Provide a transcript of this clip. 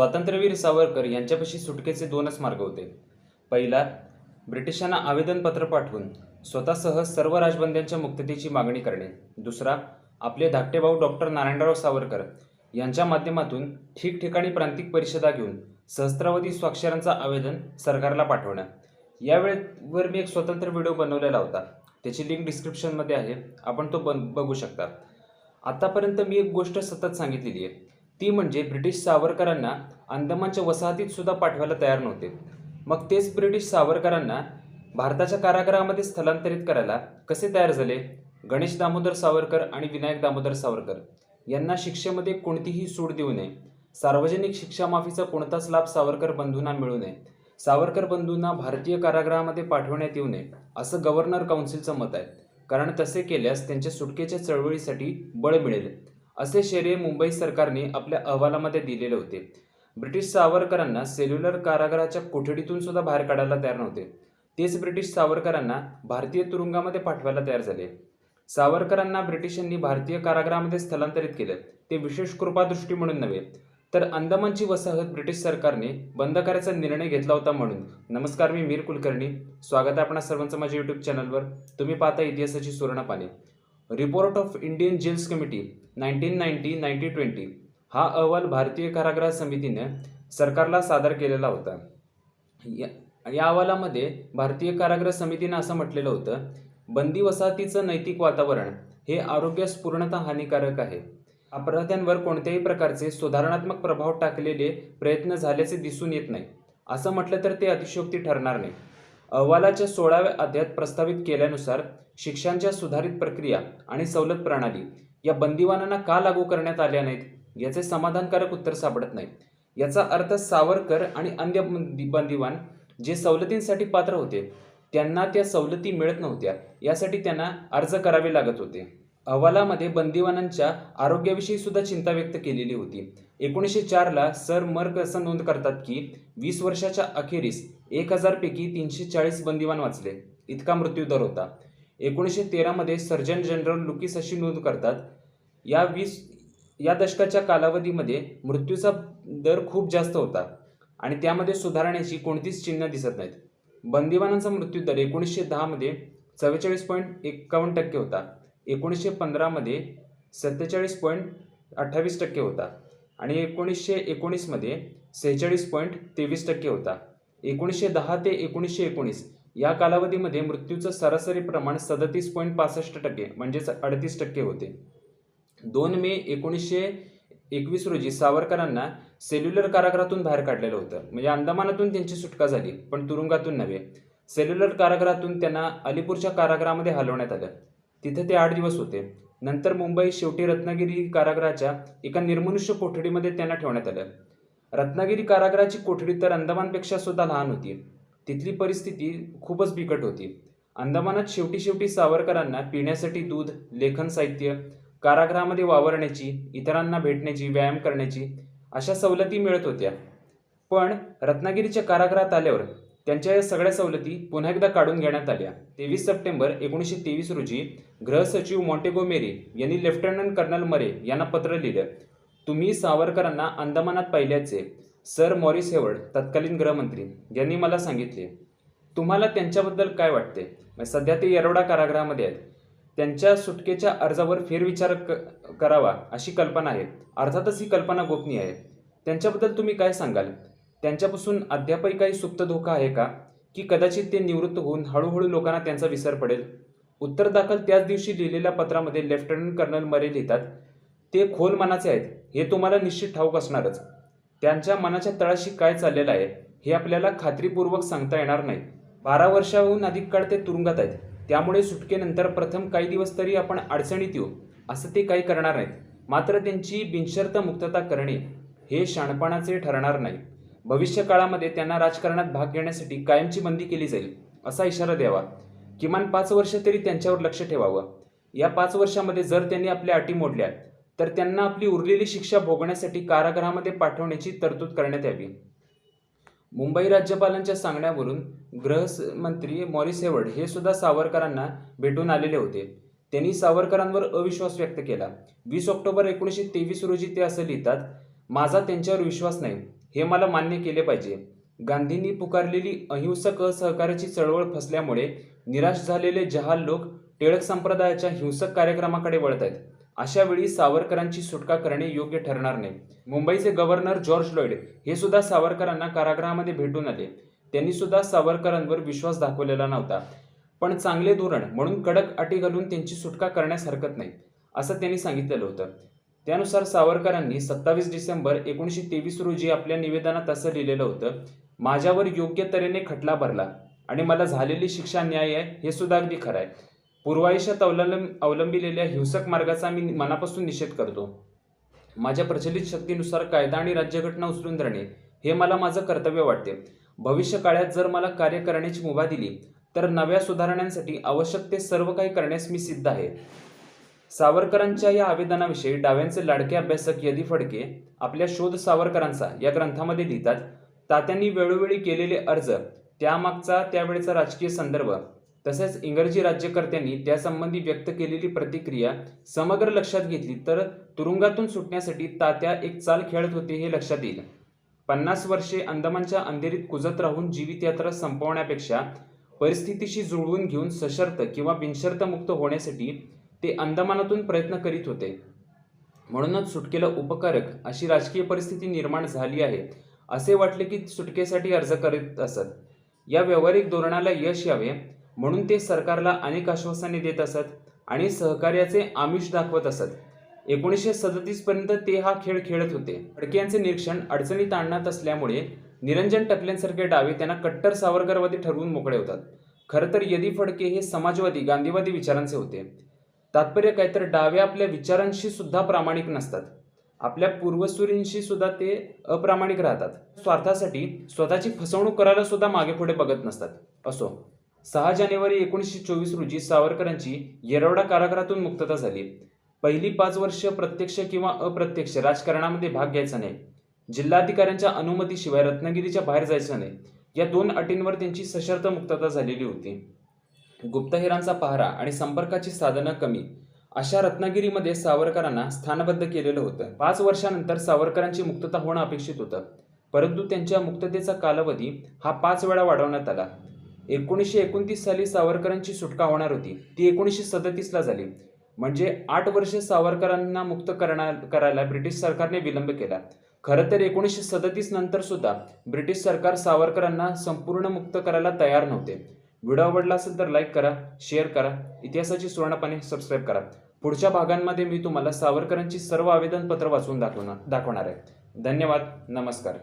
स्वातंत्र्यवीर सावरकर यांच्यापाशी सुटकेचे दोनच मार्ग होते. पहिला ब्रिटिशांना आवेदनपत्र पाठवून स्वतःसह सर्व राजबंद्यांच्या मुक्ततेची मागणी करणे. दुसरा आपले धाकटे भाऊ डॉक्टर नारायणराव सावरकर यांच्या माध्यमातून ठिकठिकाणी प्रांतिक परिषदा घेऊन सहस्त्रावधी स्वाक्षरांचा आवेदन सरकारला पाठवणं. यावेळेवर मी एक स्वतंत्र व्हिडिओ बनवलेला होता. त्याची लिंक डिस्क्रिप्शनमध्ये आहे. आपण तो बन बघू शकता. आत्तापर्यंत मी एक गोष्ट सतत सांगितलेली आहे. ती म्हणजे ब्रिटिश सावरकरांना अंदमानच्या वसाहतीत सुद्धा पाठवायला तयार नव्हते. मग तेच ब्रिटिश सावरकरांना भारताच्या कारागृहामध्ये स्थलांतरित करायला कसे तयार झाले? गणेश दामोदर सावरकर आणि विनायक दामोदर सावरकर यांना शिक्षेमध्ये कोणतीही सूट देऊ नये. सार्वजनिक शिक्षामाफीचा कोणताच लाभ सावरकर बंधूंना मिळू नये. सावरकर बंधूंना भारतीय कारागृहामध्ये पाठवण्यात येऊ नये असं गव्हर्नर काउन्सिलचं मत आहे. कारण तसे केल्यास त्यांच्या सुटकेच्या चळवळीसाठी बळ मिळेल. असे श्रेय मुंबई सरकारने आपल्या अहवालामध्ये दिलेले होते. ब्रिटिश सावरकरांना सेल्युलर कारागृहाच्या कोठडीतून सुद्धा बाहेर काढायला तयार नव्हते. तेच ब्रिटिश सावरकरांना भारतीय तुरुंगामध्ये पाठवायला तयार झाले. सावरकरांना ब्रिटिशांनी भारतीय कारागृहामध्ये स्थलांतरित केलं. ते विशेष कृपादृष्टी म्हणून नव्हे तर अंदमानची वसाहत ब्रिटिश सरकारने बंद करायचा निर्णय घेतला होता म्हणून. नमस्कार मी मीर कुलकर्णी. स्वागत आहे आपणा सर्वांचं माझ्या यूट्यूब चॅनलवर तुम्ही पाहता इतिहासाची सुवर्णपाने. Report of Indian jails committee nineteen ninety ninety twenty. हा अहवाल भारतीय कारागृह समितीनं सरकारला सादर केलेला होता. या या अहवालामध्ये भारतीय कारागृह समितीनं असं म्हटलेलं होतं बंदी वसाहतीचं नैतिक वातावरण हे आरोग्यास पूर्णतः हानिकारक आहे. अपराध्यांवर कोणत्याही प्रकारचे सुधारणात्मक प्रभाव टाकलेले प्रयत्न झाल्याचे दिसून येत नाही. असं म्हटलं तर ते अतिशयोक्ती ठरणार नाही. अहवालाच्या सोळाव्या अध्यात प्रस्तावित केल्यानुसार शिक्षांच्या सुधारित प्रक्रिया आणि सवलत प्रणाली या बंदिवानांना का लागू करण्यात आल्या नाहीत याचे समाधानकारक उत्तर सापडत नाही. याचा अर्थ सावरकर आणि अन्य बंदिवान जे सवलतींसाठी पात्र होते त्यांना त्या सवलती मिळत नव्हत्या यासाठी त्यांना अर्ज करावे लागत होते. अहवालामध्ये बंदिवानांच्या आरोग्याविषयी सुद्धा चिंता व्यक्त केलेली होती. एकोणीसशे चारला सर मर्क असं नोंद करतात की वीस वर्षाच्या अखेरीस एक हजारपैकी तीनशे चाळीस बंदिवान वाचले. इतका मृत्यूदर होता. एकोणीसशे तेरामध्ये सर्जन जनरल लुकीस अशी नोंद करतात या वीस या दशकाच्या कालावधीमध्ये मृत्यूचा दर खूप जास्त होता आणि त्यामध्ये सुधारण्याची कोणतीच चिन्ह दिसत नाहीत. बंदिवानांचा मृत्यूदर एकोणीसशे दहामध्ये चव्वेचाळीस पॉईंट एक्कावन्न टक्के होता. एकोणीसशे पंधरामध्ये सत्तेचाळीस पॉईंट अठ्ठावीस टक्के होता आणि एकोणीसशे एकोणीसमध्ये सेहेचाळीस पॉईंट तेवीस टक्के होता. एकोणीसशे दहा ते एकोणीसशे एकोणीस या कालावधीमध्ये मृत्यूचं सरासरी प्रमाण सदतीस पॉईंट पासष्ट टक्के म्हणजेच अडतीस टक्के होते. दोन मे एकोणीसशे एकवीस रोजी सावरकरांना सेल्युलर कारागृहातून बाहेर काढलेलं होतं. म्हणजे अंदमानातून त्यांची सुटका झाली पण तुरुंगातून नव्हे. सेल्युलर कारागृहातून त्यांना अलीपूरच्या कारागृहामध्ये हलवण्यात आलं. तिथे ते आठ दिवस होते. नंतर मुंबई शेवटी रत्नागिरी कारागृहाच्या एका निर्मनुष्य कोठडीमध्ये त्यांना ठेवण्यात आलं. रत्नागिरी कारागृहाची कोठडी तर अंदमानपेक्षा सुद्धा लहान होती. तिथली परिस्थिती खूपच बिकट होती. अंदमानात शेवटी शेवटी सावरकरांना पिण्यासाठी दूध लेखन साहित्य कारागृहामध्ये वावरण्याची इतरांना भेटण्याची व्यायाम करण्याची अशा सवलती मिळत होत्या. पण रत्नागिरीच्या कारागृहात आल्यावर त्यांच्या या सगळ्या सवलती पुन्हा एकदा काढून घेण्यात आल्या. तेवीस सप्टेंबर एकोणीसशे तेवीस रोजी गृहसचिव मॉन्टेगोमेरी यांनी लेफ्टनंट कर्नल मरे यांना पत्र लिहिलं तुम्ही सावरकरांना अंदमानात पाहिल्याचे. सर मॉरिस हेवर्ड तत्कालीन गृहमंत्री यांनी मला सांगितले तुम्हाला त्यांच्याबद्दल काय वाटते? सध्या ते येरवडा कारागृहामध्ये आहेत. त्यांच्या सुटकेच्या अर्जावर फेरविचार क करावा अशी कल्पना आहे. अर्थातच ही कल्पना गोपनीय आहे. त्यांच्याबद्दल तुम्ही काय सांगाल? त्यांच्यापासून अद्यापही काही सुप्त धोका आहे का? की कदाचित ते निवृत्त होऊन हळूहळू लोकांना त्यांचा विसर पडेल? उत्तर दाखल त्याच दिवशी लिहिलेल्या पत्रामध्ये लेफ्टनंट कर्नल मरे लिहितात ते खोल मनाचे आहेत. हे तुम्हाला निश्चित ठाऊक असणारच. त्यांच्या मनाच्या तळाशी काय चाललेलं आहे हे आपल्याला खात्रीपूर्वक सांगता येणार नाही. बारा वर्षाहून अधिक काळ ते तुरुंगात आहेत. त्यामुळे सुटकेनंतर प्रथम काही दिवस तरी आपण अडचणीत येऊ असं ते काही करणार नाहीत. मात्र त्यांची बिनशर्त मुक्तता करणे हे शाणपणाचे ठरणार नाही. भविष्य काळामध्ये त्यांना राजकारणात भाग घेण्यासाठी कायमची बंदी केली जाईल असा इशारा द्यावा. किमान पाच वर्ष तरी त्यांच्यावर लक्ष ठेवावं. या पाच वर्षामध्ये जर त्यांनी आपल्या अटी मोडल्या तर त्यांना आपली उरलेली शिक्षा भोगण्यासाठी कारागृहामध्ये पाठवण्याची तरतूद करण्यात यावी. मुंबई राज्यपालांच्या सांगण्यावरून गृहमंत्री मॉरिस हेवर्ड हे सुद्धा सावरकरांना भेटून आलेले होते. त्यांनी सावरकरांवर अविश्वास व्यक्त केला. वीस ऑक्टोबर एकोणीसशे तेवीस रोजी ते असं लिहितात माझा त्यांच्यावर विश्वास नाही. हे मला मान्य केले पाहिजे. गांधींनी पुकारलेली अहिंसक असहकार्याची चळवळ फसल्यामुळे निराश झालेले जहाल लोक टिळक संप्रदायाच्या हिंसक कार्यक्रमाकडे वळत आहेत अशा वेळी सावरकरांची सुटका करणे योग्य ठरणार नाही. मुंबईचे गव्हर्नर जॉर्ज लॉइड हे सुद्धा सावरकरांना कारागृहामध्ये भेटून आले. त्यांनी सुद्धा सावरकरांवर विश्वास दाखवलेला नव्हता. पण चांगले धोरण म्हणून कडक अटी घालून त्यांची सुटका करण्यास हरकत नाही असं त्यांनी सांगितलेलं होतं. त्यानुसार सावरकरांनी सत्तावीस डिसेंबर एकोणीसशे तेवीस रोजी आपल्या निवेदनात असं लिहिलेलं होतं माझ्यावर योग्य तऱ्हेने खटला भरला आणि मला झालेली शिक्षा न्याय आहे हे सुद्धा अगदी खरं आहे. पूर्वायुष्यात अवलंब अवलंबिलेल्या हिंसक मार्गाचा मी मनापासून निषेध करतो. माझ्या प्रचलित शक्तीनुसार कायदा आणि राज्यघटना उचलून धरणे हे मला माझं कर्तव्य वाटते. भविष्य काळात जर मला कार्य करण्याची मुभा दिली तर नव्या सुधारणांसाठी आवश्यक ते सर्व काही करण्यास मी सिद्ध आहे. सावरकरांच्या या आवेदनाविषयी डाव्यांचे लाडके अभ्यासक यदी फडके आपल्या शोध सावरकरांचा या ग्रंथामध्ये लिहितात तात्यांनी वेळोवेळी केलेले अर्ज त्यामागचा त्यावेळेचा राजकीय संदर्भ तसेच इंग्रजी राज्यकर्त्यांनी त्यासंबंधी व्यक्त केलेली प्रतिक्रिया समग्र लक्षात घेतली तर तुरुंगातून सुटण्यासाठी तात्या एक चाल खेळत होते हे लक्षात येईल. पन्नास वर्षे अंदमानच्या अंधेरीत कुजत राहून जीवित यात्रा संपवण्यापेक्षा परिस्थितीशी जुळवून घेऊन सशर्त किंवा बिनशर्त मुक्त होण्यासाठी ते अंदमानातून प्रयत्न करीत होते. म्हणूनच सुटकेला उपकारक अशी राजकीय परिस्थिती निर्माण झाली आहे असे वाटले की सुटकेसाठी अर्ज करीत असत. या व्यावहारिक धोरणाला यश यावे म्हणून ते सरकारला अनेक आश्वासने देत असत आणि सहकार्याचे आमिष दाखवत असत. एकोणीसशे सदतीस पर्यंत ते हा खेळ खेळत होते. फडक्यांचे निरीक्षण अडचणीत आणण्यात असल्यामुळे निरंजन टपलेंसारखे डावे त्यांना कट्टर सावरकरवादी ठरवून मोकळे होतात. खरं तर यदी फडके हे समाजवादी गांधीवादी विचारांचे होते. तात्पर्य काय तर डावे आपल्या विचारांशी सुद्धा प्रामाणिक नसतात. आपल्या पूर्वसुरींशी सुद्धा ते अप्रामाणिक राहतात. स्वार्थासाठी स्वतःची फसवणूक करायला सुद्धा मागे पुढे बघत नसतात. असो. सहा जानेवारी एकोणीसशे चोवीस रोजी सावरकरांची येरवडा कारागृहातून मुक्तता झाली. पहिली पाच वर्ष प्रत्यक्ष किंवा अप्रत्यक्ष राजकारणामध्ये भाग घ्यायचा नाही. जिल्हाधिकाऱ्यांच्या अनुमतीशिवाय रत्नागिरीच्या बाहेर जायचं नाही. या दोन अटींवर त्यांची सशर्त मुक्तता झालेली होती. गुप्तहेरांचा पहारा आणि संपर्काची साधनं कमी अशा रत्नागिरीमध्ये सावरकरांना स्थानबद्ध केलेलं होतं. पाच वर्षानंतर सावरकरांची मुक्तता होणं अपेक्षित होतं. परंतु त्यांच्या मुक्ततेचा कालावधी हा पाच वेळा वाढवण्यात आला. एकोणीसशे एकोणतीस साली सावरकरांची सुटका होणार होती. ती एकोणीसशे सदतीसला झाली. म्हणजे आठ वर्षे सावरकरांना मुक्त करणार करायला ब्रिटिश सरकारने विलंब केला. खरं तर एकोणीसशे सदतीस नंतर सुद्धा ब्रिटिश सरकार सावरकरांना संपूर्ण मुक्त करायला तयार नव्हते. व्हिडिओ आवडला असेल तर लाईक करा शेअर करा इतिहासाची सुवर्णपाने सबस्क्राईब करा. पुढच्या भागांमध्ये मी तुम्हाला सावरकरांची सर्व आवेदनपत्र वाचून दाखवणार दाखवणार आहे. धन्यवाद नमस्कार.